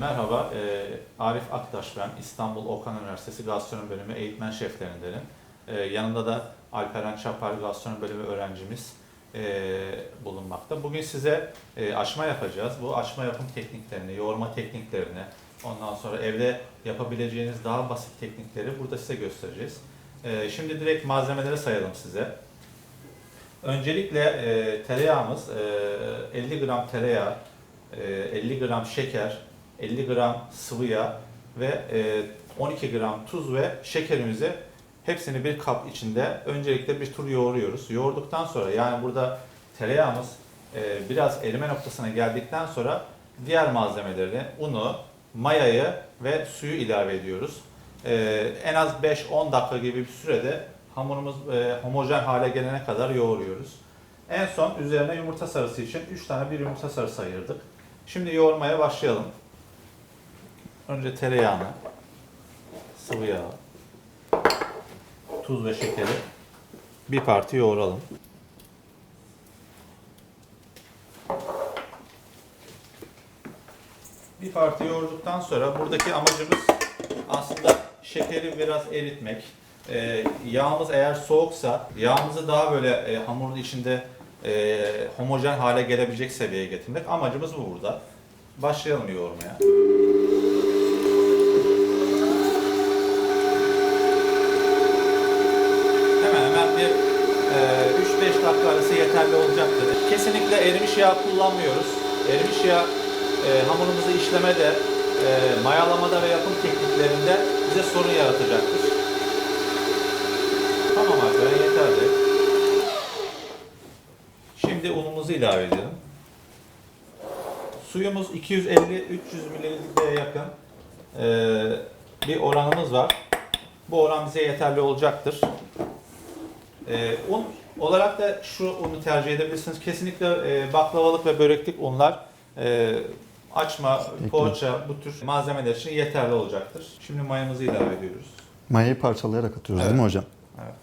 merhaba, e, Arif Aktaş ben. İstanbul Okan Üniversitesi Gastronomi Bölümü eğitmen şeflerindenim. E, yanında da Alperen Çapar Gastronomi Bölümü öğrencimiz e, bulunmakta. Bugün size e, açma yapacağız. Bu açma yapım tekniklerini, yoğurma tekniklerini, ondan sonra evde yapabileceğiniz daha basit teknikleri burada size göstereceğiz. E, şimdi direkt malzemeleri sayalım size. Öncelikle e, tereyağımız, e, 50 gram tereyağı, e, 50 gram şeker, 50 gram sıvı yağ ve e, 12 gram tuz ve şekerimizi hepsini bir kap içinde öncelikle bir tur yoğuruyoruz. Yoğurduktan sonra yani burada tereyağımız e, biraz erime noktasına geldikten sonra diğer malzemeleri, unu, mayayı ve suyu ilave ediyoruz. E, en az 5-10 dakika gibi bir sürede hamurumuz e, homojen hale gelene kadar yoğuruyoruz. En son üzerine yumurta sarısı için 3 tane bir yumurta sarısı ayırdık. Şimdi yoğurmaya başlayalım. Önce tereyağını, sıvı yağı, tuz ve şekeri bir parti yoğuralım. Bir parti yoğurduktan sonra buradaki amacımız aslında şekeri biraz eritmek. Ee, yağımız eğer soğuksa yağımızı daha böyle e, hamurun içinde e, homojen hale gelebilecek seviyeye getirmek. Amacımız bu burada. Başlayalım yoğurmaya. Hemen hemen bir e, 3-5 dakika arası yeterli olacaktır. Kesinlikle erimiş yağ kullanmıyoruz. Erimiş yağ e, hamurumuzu işlemede, e, mayalamada ve yapım tekniklerinde bize sorun yaratacaktır. Tamam arkadaşlar yeterli. Şimdi unumuzu ilave edelim. Suyumuz 250-300 mililitreye yakın e, bir oranımız var. Bu oran bize yeterli olacaktır. E, un olarak da şu unu tercih edebilirsiniz. Kesinlikle e, baklavalık ve böreklik unlar e, açma, poğaça bu tür malzemeler için yeterli olacaktır. Şimdi mayamızı ilave ediyoruz. Mayayı parçalayarak atıyoruz değil mi hocam? Evet.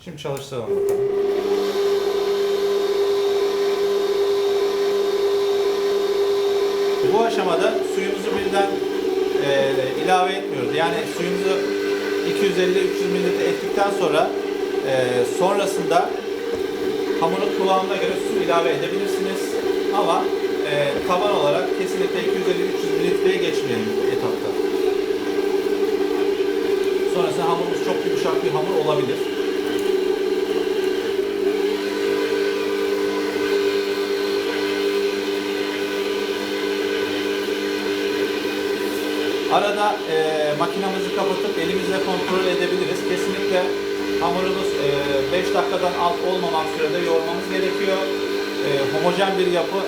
Şimdi çalıştıralım bakalım. Bu aşamada suyumuzu birden e, ilave etmiyoruz. Yani suyumuzu 250-300 mililitre ettikten sonra e, sonrasında hamurun kıvamına göre su ilave edebilirsiniz. Ama e, taban olarak kesinlikle 250-300 mililitreye geçmeyelim etapta. Sonrasında hamurumuz çok yumuşak bir hamur olabilir. Arada e, makinamızı kapatıp elimizle kontrol edebiliriz. Kesinlikle hamurumuz 5 dakikadan alt olmamak sürede yoğurmamız gerekiyor. E, homojen bir yapı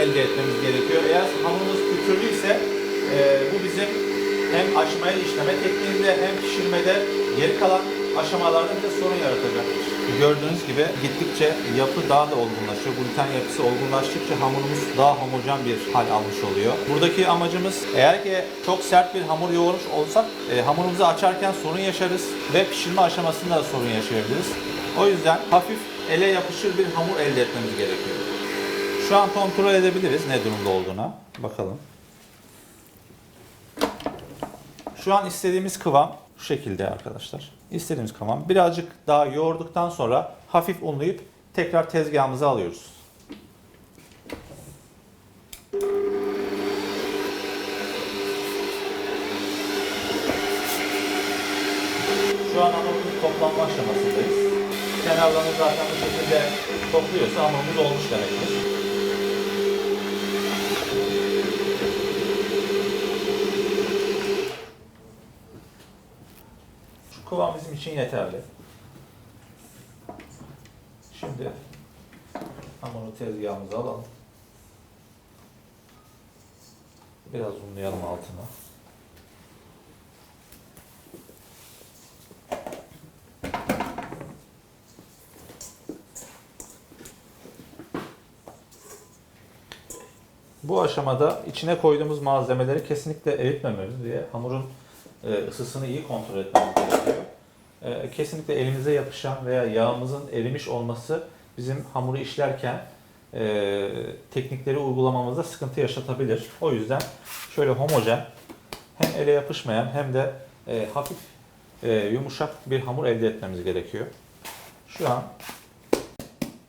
elde etmemiz gerekiyor. Eğer hamurumuz pütürlüyse e, bu bizim hem açmayı işleme tekniğinde hem pişirmede geri kalan aşamalarda bize sorun yaratacaktır. Gördüğünüz gibi gittikçe yapı daha da olgunlaşıyor. Gluten yapısı olgunlaştıkça hamurumuz daha homojen bir hal almış oluyor. Buradaki amacımız eğer ki çok sert bir hamur yoğurmuş olsak e, hamurumuzu açarken sorun yaşarız ve pişirme aşamasında da sorun yaşayabiliriz. O yüzden hafif ele yapışır bir hamur elde etmemiz gerekiyor. Şu an kontrol edebiliriz ne durumda olduğuna. Bakalım. Şu an istediğimiz kıvam şu şekilde arkadaşlar. İstediğimiz kıvam. Birazcık daha yoğurduktan sonra hafif unlayıp tekrar tezgahımıza alıyoruz. Şu an hamurumuzun toplanma aşamasındayız. Kenarlarını zaten bu şekilde topluyorsa hamurumuz olmuş demektir. Şu kıvam bizim için yeterli. Şimdi hamuru tezgahımıza alalım. Biraz unlayalım altına. Bu aşamada içine koyduğumuz malzemeleri kesinlikle eritmemeliyiz diye hamurun e, ısısını iyi kontrol etmemiz gerekiyor. E, Kesinlikle elimize yapışan veya yağımızın erimiş olması bizim hamuru işlerken e, teknikleri uygulamamızda sıkıntı yaşatabilir. O yüzden şöyle homojen hem ele yapışmayan hem de e, hafif e, yumuşak bir hamur elde etmemiz gerekiyor. Şu an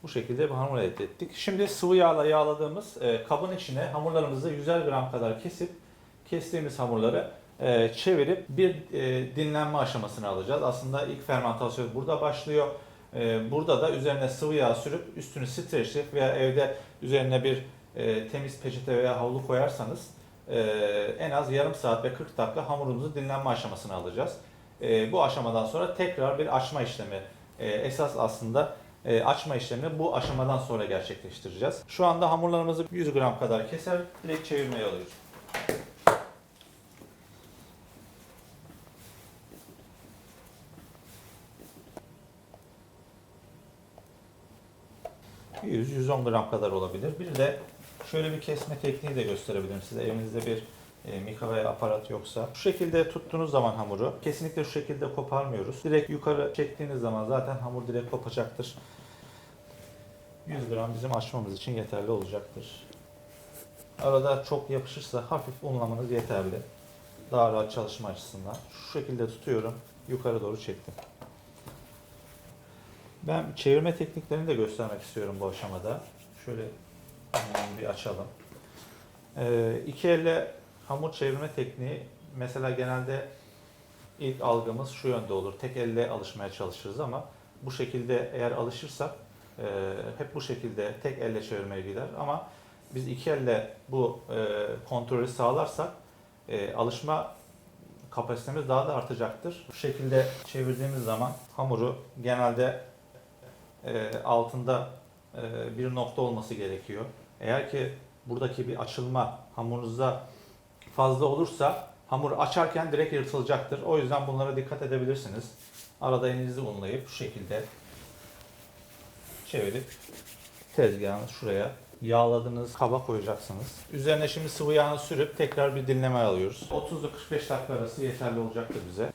bu şekilde bir hamur elde ettik. Şimdi sıvı yağla yağladığımız e, kabın içine hamurlarımızı 100'er gram kadar kesip kestiğimiz hamurları e, çevirip bir e, dinlenme aşamasına alacağız. Aslında ilk fermentasyon burada başlıyor. E, burada da üzerine sıvı yağ sürüp üstünü streçleyip veya evde üzerine bir e, temiz peçete veya havlu koyarsanız e, en az yarım saat ve 40 dakika hamurumuzu dinlenme aşamasına alacağız. E, bu aşamadan sonra tekrar bir açma işlemi. E, esas aslında e, açma işlemini bu aşamadan sonra gerçekleştireceğiz. Şu anda hamurlarımızı 100 gram kadar keser, direkt çevirmeye alıyoruz. ...100-110 gram kadar olabilir. Bir de şöyle bir kesme tekniği de gösterebilirim size. Evinizde bir e, mika veya aparat yoksa. Şu şekilde tuttuğunuz zaman hamuru kesinlikle şu şekilde koparmıyoruz. Direkt yukarı çektiğiniz zaman zaten hamur direkt kopacaktır. 100 gram bizim açmamız için yeterli olacaktır. Arada çok yapışırsa hafif unlamanız yeterli. Daha rahat çalışma açısından. Şu şekilde tutuyorum. Yukarı doğru çektim. Ben çevirme tekniklerini de göstermek istiyorum bu aşamada. Şöyle hmm, bir açalım. Ee, iki elle hamur çevirme tekniği mesela genelde ilk algımız şu yönde olur. Tek elle alışmaya çalışırız ama bu şekilde eğer alışırsak e, hep bu şekilde tek elle çevirmeye gider. Ama biz iki elle bu e, kontrolü sağlarsak e, alışma kapasitemiz daha da artacaktır. Bu şekilde çevirdiğimiz zaman hamuru genelde e, altında e, bir nokta olması gerekiyor. Eğer ki buradaki bir açılma hamurunuzda fazla olursa hamur açarken direkt yırtılacaktır. O yüzden bunlara dikkat edebilirsiniz. Arada elinizi unlayıp şu şekilde çevirip tezgahınız şuraya yağladığınız kaba koyacaksınız. Üzerine şimdi sıvı yağını sürüp tekrar bir dinleme alıyoruz. 30 ile 45 dakika arası yeterli olacaktır bize.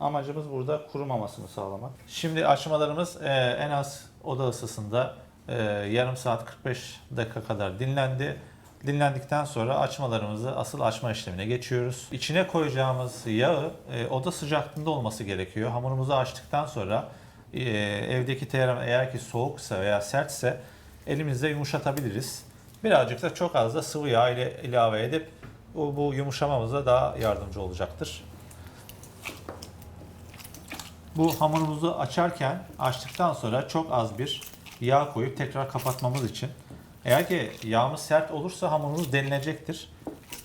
Amacımız burada kurumamasını sağlamak. Şimdi açmalarımız e, en az oda ısısında e, yarım saat 45 dakika kadar dinlendi. Dinlendikten sonra açmalarımızı asıl açma işlemine geçiyoruz. İçine koyacağımız yağı e, oda sıcaklığında olması gerekiyor. Hamurumuzu açtıktan sonra e, evdeki teyaram eğer ki soğuksa veya sertse elimizde yumuşatabiliriz. Birazcık da çok az da sıvı yağ ile ilave edip bu, bu yumuşamamıza daha yardımcı olacaktır. Bu hamurumuzu açarken açtıktan sonra çok az bir yağ koyup tekrar kapatmamız için. Eğer ki yağımız sert olursa hamurumuz delilecektir.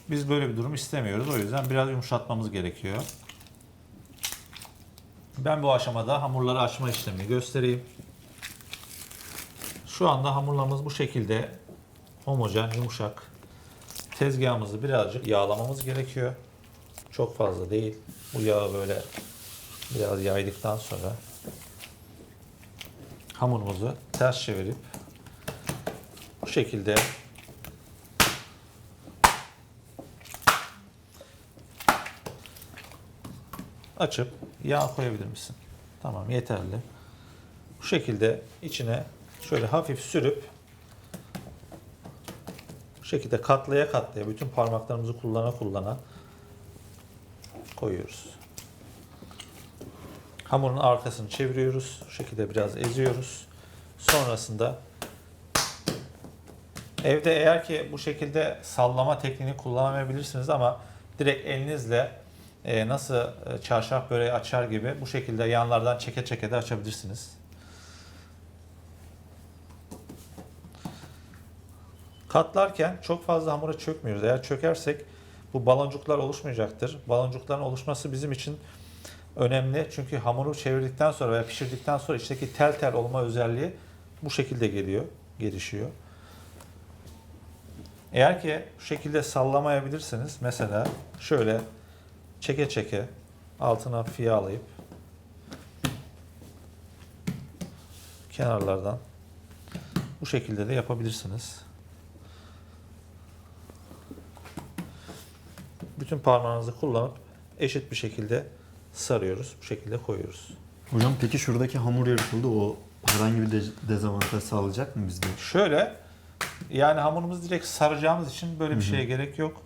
Biz böyle bir durum istemiyoruz. O yüzden biraz yumuşatmamız gerekiyor. Ben bu aşamada hamurları açma işlemini göstereyim. Şu anda hamurlarımız bu şekilde homojen, yumuşak. Tezgahımızı birazcık yağlamamız gerekiyor. Çok fazla değil. Bu yağı böyle biraz yaydıktan sonra hamurumuzu ters çevirip bu şekilde açıp yağ koyabilir misin? Tamam yeterli. Bu şekilde içine şöyle hafif sürüp bu şekilde katlaya katlaya bütün parmaklarımızı kullana kullana koyuyoruz. Hamurun arkasını çeviriyoruz. Bu şekilde biraz eziyoruz. Sonrasında evde eğer ki bu şekilde sallama tekniğini kullanamayabilirsiniz ama direkt elinizle e, nasıl e, çarşaf böreği açar gibi bu şekilde yanlardan çeke çeke de açabilirsiniz. Katlarken çok fazla hamura çökmüyoruz. Eğer çökersek bu baloncuklar oluşmayacaktır. Baloncukların oluşması bizim için önemli. Çünkü hamuru çevirdikten sonra veya pişirdikten sonra içteki tel tel olma özelliği bu şekilde geliyor, gelişiyor. Eğer ki şu şekilde sallamayabilirseniz mesela şöyle çeke çeke altına fiyalayıp kenarlardan bu şekilde de yapabilirsiniz. Bütün parmağınızı kullanıp eşit bir şekilde sarıyoruz. Bu şekilde koyuyoruz. Hocam peki şuradaki hamur yırtıldı o herhangi bir de- dezavantaj sağlayacak mı bizde? Şöyle Yani hamurumuzu direkt saracağımız için böyle bir şeye gerek yok.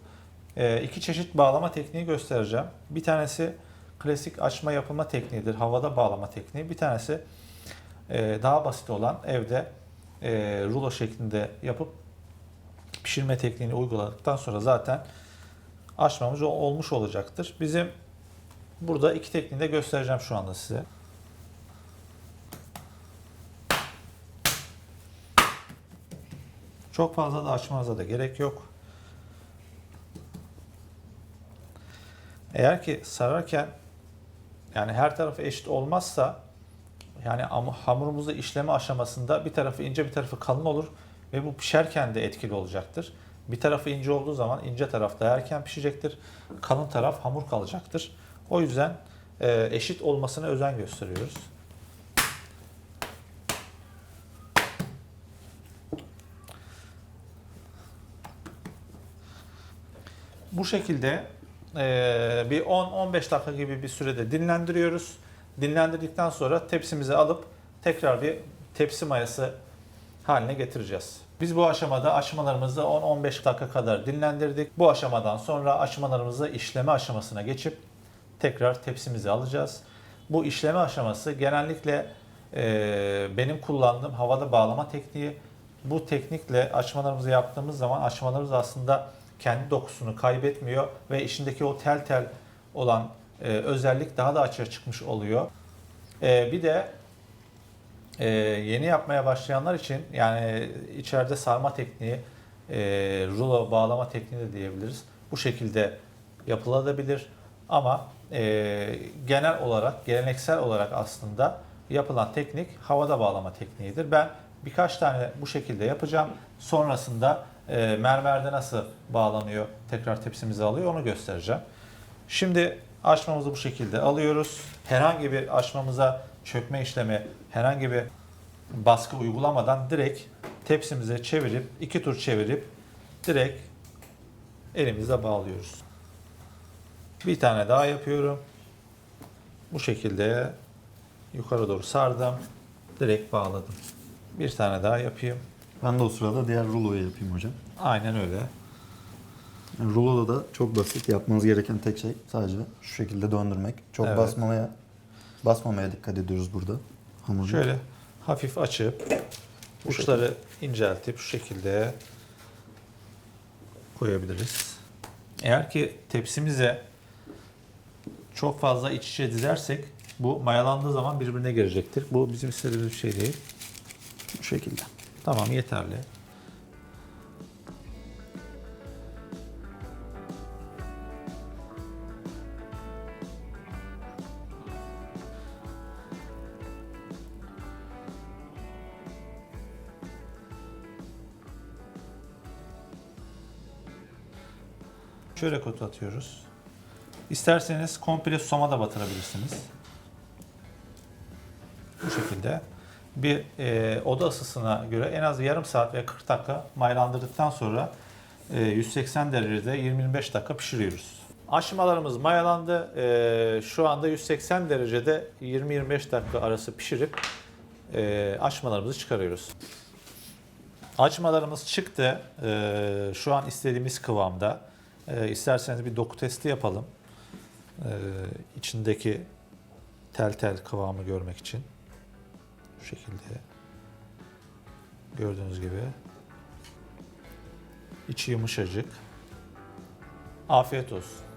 Ee, iki çeşit bağlama tekniği göstereceğim. Bir tanesi klasik açma yapılma tekniğidir. Havada bağlama tekniği. Bir tanesi e, daha basit olan evde e, rulo şeklinde yapıp pişirme tekniğini uyguladıktan sonra zaten açmamız ol- olmuş olacaktır. Bizim burada iki tekniği de göstereceğim şu anda size. Çok fazla da açmanıza da gerek yok. Eğer ki sararken yani her tarafı eşit olmazsa yani ham- hamurumuzu işleme aşamasında bir tarafı ince bir tarafı kalın olur ve bu pişerken de etkili olacaktır. Bir tarafı ince olduğu zaman ince taraf daha erken pişecektir. Kalın taraf hamur kalacaktır. O yüzden e, eşit olmasına özen gösteriyoruz. Bu şekilde e, bir 10-15 dakika gibi bir sürede dinlendiriyoruz. Dinlendirdikten sonra tepsimize alıp tekrar bir tepsi mayası haline getireceğiz. Biz bu aşamada açmalarımızı 10-15 dakika kadar dinlendirdik. Bu aşamadan sonra açmalarımızı işleme aşamasına geçip tekrar tepsimize alacağız. Bu işleme aşaması genellikle e, benim kullandığım havada bağlama tekniği. Bu teknikle açmalarımızı yaptığımız zaman açmalarımız aslında kendi dokusunu kaybetmiyor ve içindeki o tel tel olan e, özellik daha da açığa çıkmış oluyor. E, bir de e, yeni yapmaya başlayanlar için yani içeride sarma tekniği, e, rulo bağlama tekniği de diyebiliriz. Bu şekilde yapılabilir ama e, genel olarak, geleneksel olarak aslında yapılan teknik havada bağlama tekniğidir. Ben birkaç tane bu şekilde yapacağım. Sonrasında e, mermerde nasıl bağlanıyor, tekrar tepsimize alıyor onu göstereceğim. Şimdi açmamızı bu şekilde alıyoruz. Herhangi bir açmamıza çökme işlemi, herhangi bir baskı uygulamadan direkt tepsimize çevirip, iki tur çevirip direkt elimizle bağlıyoruz. Bir tane daha yapıyorum. Bu şekilde yukarı doğru sardım. Direkt bağladım. Bir tane daha yapayım. Ben de o sırada diğer ruloyu yapayım hocam. Aynen öyle. Yani ruloda da çok basit. Yapmanız gereken tek şey sadece şu şekilde döndürmek. Çok Evet. basmamaya basmamaya dikkat ediyoruz burada. Hamuru. Şöyle hafif açıp uçları inceltip şu şekilde koyabiliriz. Eğer ki tepsimize çok fazla iç içe dizersek bu mayalandığı zaman birbirine girecektir. Bu bizim istediğimiz bir şey değil. Bu şekilde. Tamam yeterli. Şöyle kot atıyoruz. İsterseniz komple susama da batırabilirsiniz. Bu şekilde bir e, oda ısısına göre en az yarım saat veya 40 dakika mayalandırdıktan sonra e, 180 derecede 20-25 dakika pişiriyoruz. Aşmalarımız mayalandı. E, şu anda 180 derecede 20-25 dakika arası pişirip e, açmalarımızı çıkarıyoruz. Açmalarımız çıktı. E, şu an istediğimiz kıvamda. E, isterseniz bir doku testi yapalım. E, içindeki tel tel kıvamı görmek için. Bu şekilde. Gördüğünüz gibi. İçi yumuşacık. Afiyet olsun.